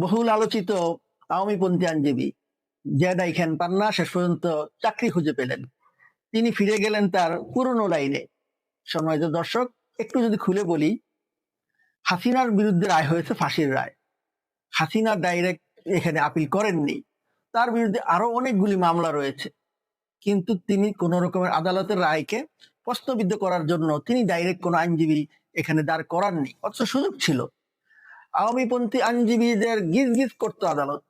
বহুল আলোচিত আওয়ামীপন্থী আইনজীবী জেদাই খান পান্না শেষ পর্যন্ত চাকরি খুঁজে পেলেন। তিনি ফিরে গেলেন তার পুরনো লাইনে। সম্মানিত দর্শক, একটু যদি খুলে বলি, হাসিনার বিরুদ্ধে রায় হয়েছে ফাঁসির রায়। হাসিনা ডাইরেক্ট এখানে আপিল করেননি। তার বিরুদ্ধে আরও অনেকগুলি মামলা রয়েছে। কিন্তু তিনি কোন রকমের আদালতের রায়কে প্রশ্নবিদ্ধ করার জন্য তিনি ডাইরেক্ট কোনো আইনজীবী এখানে দাঁড় করাননি। অথচ সুযোগ ছিল। আওয়ামীপন্থী আইনজীবীদের গিজ গিজ করতো আদালত।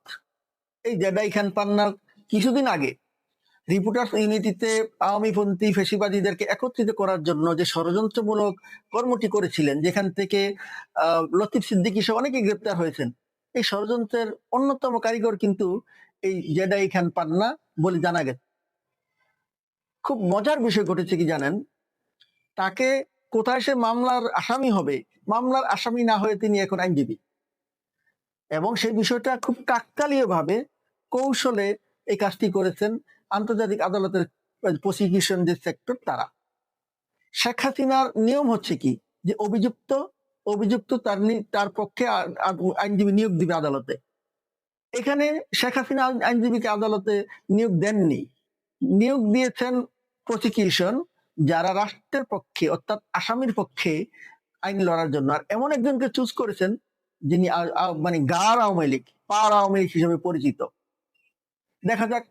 এই জেডাই খান পান্নার কিছুদিন আগে রিপোর্টার্স ইউনিটিতে আওয়ামীপন্থী ফেসিবাদীদেরকে একত্রিত করার জন্য যে ষড়যন্ত্রমূলক কর্মটি করেছিলেন, যেখান থেকে লতিফ সিদ্দিকী সহ অনেকে গ্রেপ্তার হয়েছেন। এই ষড়যন্ত্রের অন্যতম কারিগর কিন্তু এই জেডাই খান পান্না বলে জানা গেছে। খুব মজার বিষয় ঘটেছে কি জানেন? তাকে কোথায় সে মামলার আসামি হবে? মামলার আসামি না হয়ে তিনি এখন আইনজীবী। এবং সেই বিষয়টা খুব কাকতালীয় ভাবে কৌশলে এই কাজটি করেছেন আন্তর্জাতিক আদালতের প্রসিকিউশন যে সেক্টর তারা। শেখ হাসিনার নিয়ম হচ্ছে কি? যে অভিযুক্ত অভিযুক্ত তার তার পক্ষে আইনজীবী নিয়োগ দিবে আদালতে। এখানে শেখ হাসিনা আইনজীবীকে আদালতে নিয়োগ দেননি। নিয়োগ দিয়েছেন প্রসিকিউশন যারা রাষ্ট্রের পক্ষে, অর্থাৎ আসামির পক্ষে আইন লড়ার জন্য, আর এমন একজনকে চুজ করেছেন যিনি মানে গার আওয়ামী লীগ পার আওয়ামী লীগ হিসেবে পরিচিত। দেখা যাক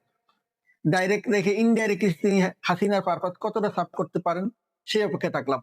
ডাইরেক্ট রেখে ইনডাইরেক্ট তিনি হাসিনার পারপাত কতটা সাফ করতে পারেন সেই অপেক্ষায় থাকলাম।